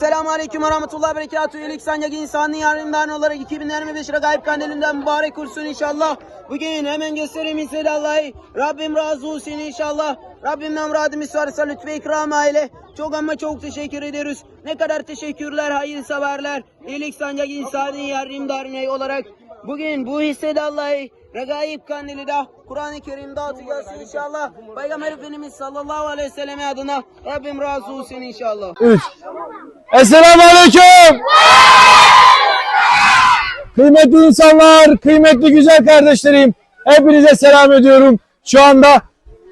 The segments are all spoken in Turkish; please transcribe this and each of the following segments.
Selamun Aleyküm ve Rahmetullah Berekatuhu. İyilik sancak insanlı yarından olarak 2025 Regaib Kandilinden mübarek kursun inşallah. Bugün hemen göstereyim İzzet Allah'ı. Rabbim razı olsun inşallah. Rabbimden muradımız varsa lütfen ikram aile. Çok ama çok teşekkür ediyoruz. Ne kadar teşekkürler hayırseverler. İyilik sancak insanı yardım derneği olarak. Bugün bu hissede Allah'ı Regaib Kandili de Kur'an-ı Kerim dağıtacağız inşallah. Peygamber Efendimiz sallallahu aleyhi ve sellem adına Rabbim razı olsun inşallah. 3. Esselamu Aleyküm. Kıymetli insanlar, kıymetli güzel kardeşlerim. Hepinize selam ediyorum. Şu anda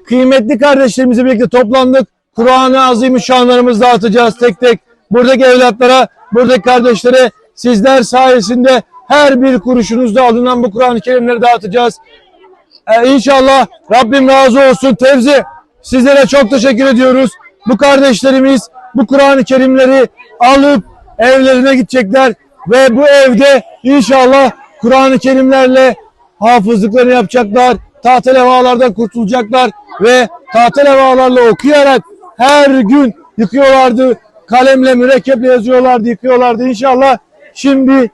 kıymetli kardeşlerimizle birlikte toplandık. Kur'an-ı Azimüşşanlarımızı dağıtacağız tek tek. Buradaki evlatlara, buradaki kardeşlere sizler sayesinde her bir kuruşunuzda alınan bu Kur'an-ı Kerimleri dağıtacağız. Ee, inşallah Rabbim razı olsun. Tevzi sizlere çok teşekkür ediyoruz. Bu kardeşlerimiz bu Kur'an-ı Kerimleri alıp evlerine gidecekler ve bu evde inşallah Kur'an-ı Kerimlerle hafızlıklarını yapacaklar. Tahta levalardan kurtulacaklar ve tahta levalarla okuyarak her gün yıkıyorlardı. Kalemle, mürekkeple yazıyorlardı, yıkıyorlardı. İnşallah şimdi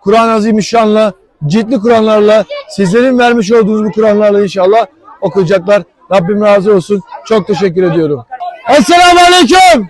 Kur'an-ı Azimüşşan'la, ciltli Kur'anlarla, sizlerin vermiş olduğunuz bu Kur'anlarla inşallah okuyacaklar. Rabbim razı olsun. Çok teşekkür ediyorum. Esselamu Aleyküm.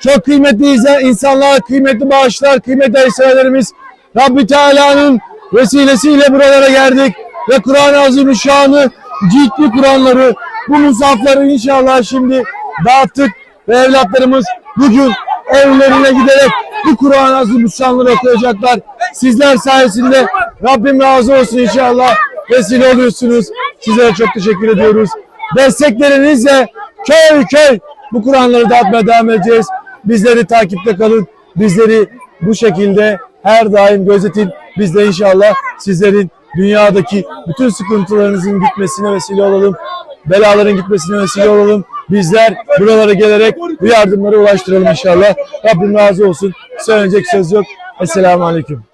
Çok kıymetli insanlar, kıymetli bağışlar, kıymetli heysellerimiz Rabbi Teala'nın vesilesiyle buralara geldik ve Kur'an-ı Azimüşşan'ı, ciltli Kur'anları, bu musafları inşallah şimdi dağıttık ve evlatlarımız bugün evlerine giderek bu Kur'an-ı Azimüşşan'ları okuyacaklar. Sizler sayesinde Rabbim razı olsun inşallah vesile oluyorsunuz. Sizlere çok teşekkür ediyoruz. Desteklerinizle köy köy bu Kur'anları dağıtmaya devam edeceğiz. Bizleri takipte kalın. Bizleri bu şekilde her daim gözetin. Biz de inşallah sizlerin dünyadaki bütün sıkıntılarınızın gitmesine vesile olalım. Belaların gitmesine vesile olalım. Bizler buralara gelerek bu yardımları ulaştıralım inşallah. Rabbim razı olsun. Söyleyecek söz yok. Esselamu Aleyküm.